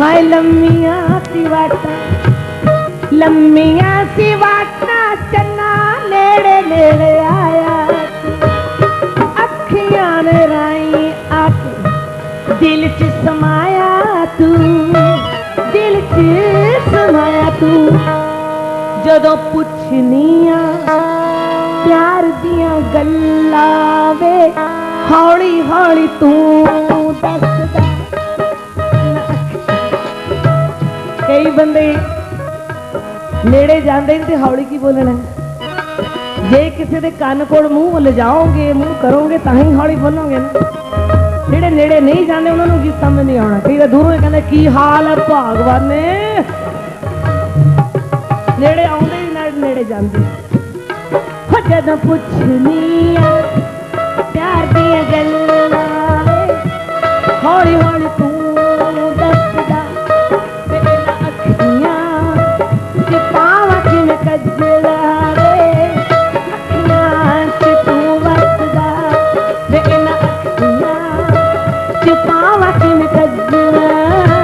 ਲੰਮੀਆਂ ਸੀ ਵਾਟਾਂ, ਲੰਮੀਆਂ ਸੀ ਵਾਟਾਂ, ਚੰਨਾ ਨੇੜੇ ਨੇੜੇ ਆਇਆ ਅੱਖੀਆਂ ਨੇ ਰਾਈ ਆ ਦਿਲ ਚ ਸਮਾਇਆ ਤੂੰ, ਦਿਲ ਚ ਸਮਾਇਆ ਤੂੰ। ਜਦੋਂ ਪੁੱਛਨੀਆਂ ਪਿਆਰ ਦੀਆਂ ਗੱਲਾਂ ਵੇ, ਹੌਲੀ ਹੌਲੀ ਤੂੰ ਦੱਸ ਕਈ ਬੰਦੇ ਨੇੜੇ ਜਾਂਦੇ ਨੇ ਤੇ ਹੌਲੀ ਕੀ ਬੋਲਣਾ? ਜੇ ਕਿਸੇ ਦੇ ਕੰਨ ਕੋਲ ਮੂੰਹ ਲਿਜਾਓਗੇ ਮੂੰਹ ਕਰੋਗੇ, ਤਾਂ ਹੀ ਹੌਲੀ ਬੋਲੋਗੇ ਨਾ। ਜਿਹੜੇ ਨੇੜੇ ਨਹੀਂ ਜਾਂਦੇ, ਉਹਨਾਂ ਨੂੰ ਕੀ ਸਮਝ ਨਹੀਂ ਆਉਣਾ। ਕਈ ਵਾਰ ਦੂਰੋਂ ਹੀ ਕਹਿੰਦੇ, ਕੀ ਹਾਲ ਹੈ ਭਾਗਵਾਨੇ ਨੇੜੇ ਆਉਂਦੇ ਹੀ ਨਾਲ ਨੇੜੇ ਜਾਂਦੇ। ਹੋ ਜਦੋਂ ਪੁੱਛਨੀ ਆ وحمة الزمان